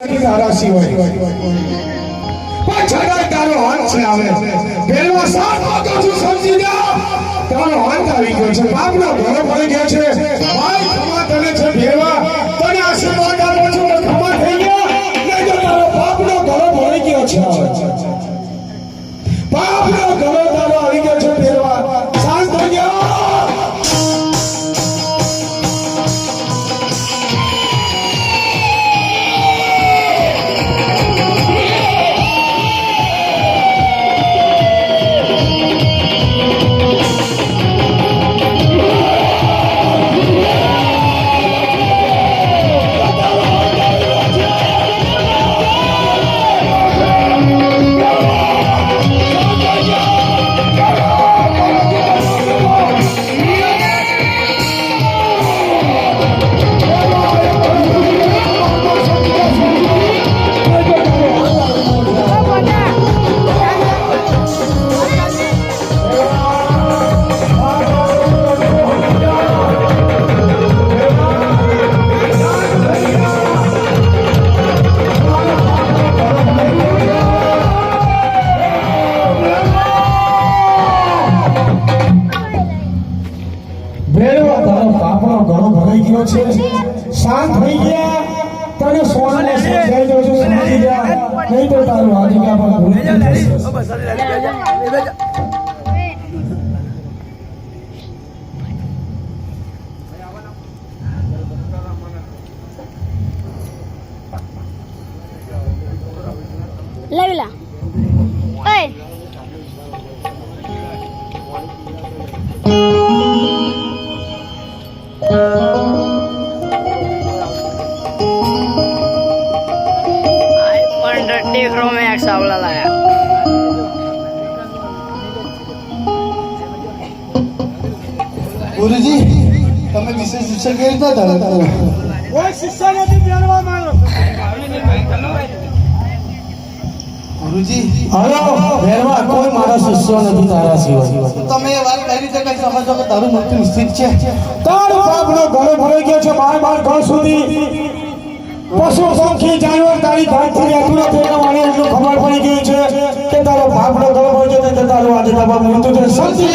તારા સિવાય પહેલો સાથ સમજી જા. તારો હાથ આવી ગયો છે. બાપનો ભરો પડી ગયો છે. ભરાઈ ગયો છે. શાંત થઈ ગયા. તને સોનાને સમજાઈ છું સમજી ગયા નહીં તો તારું આદિકા પણ ભૂલી જશે. લાવીલા. ગુરુજી તમે વિશેષ શિક્ષણ કેવી રીતના કોઈ નથી માંગો ગુરુજી હલો ભેરવા કોઈ મારા શિષ્યો નથી તારા સિવાય. તમે એ વાત કઈ રીતે કઈ સમજો કે તારું મૃત્યુ નિશ્ચિત છે? તારો બાપનો ઘણો ભરાઈ ગયો છે બાર બાર ઘર સુધી. પશુ પંખી જાનવર તારી ઘાટથી અધૂરા થઈને મને એટલું ખબર પડી ગઈ છે કે તારો ઘણો ભરાઈ ગયો છે તારો આજે બાબા મૃત્યુ છે. સમજી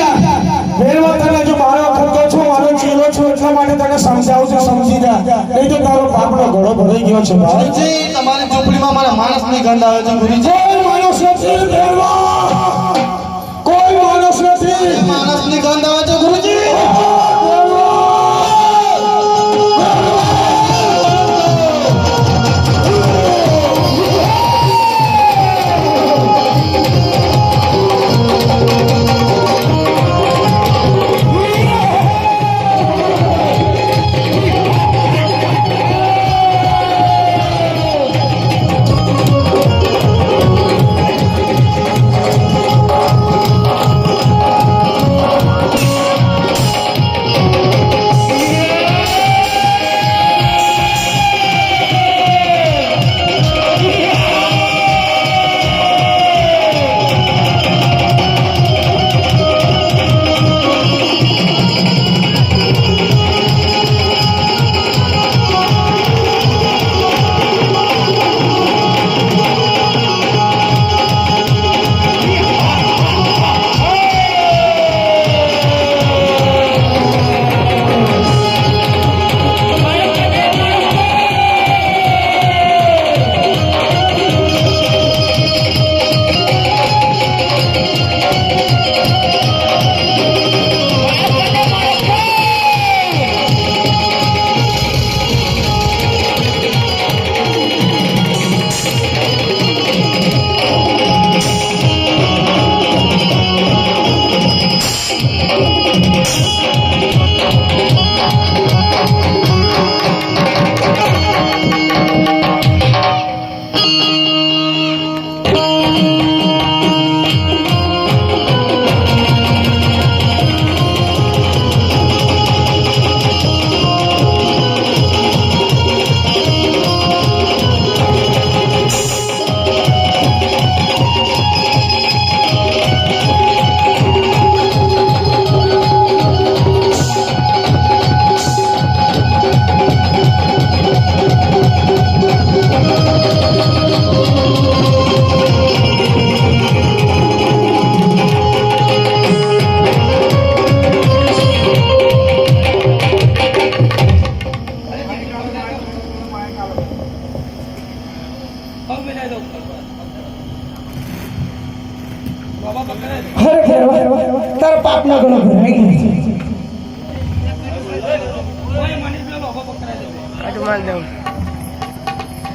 ભેરવા તને જો મારો ખર્ચો છું મારો ચેલો છું એટલા માટે તને સમજાવું છું સમજી જા. નહીં તો તારો બાપનો ઘણો ભરાઈ ગયો છે ભાઈ. તમારી ચોપડીમાં મારા માણસની ગંધ આવે છે ગુરુજી. કોઈ માણસ નથી કોઈ માણસ નથી. માણસની ગંધ ખરેખર તારા પાપના ગણો ભરાઈ ગયા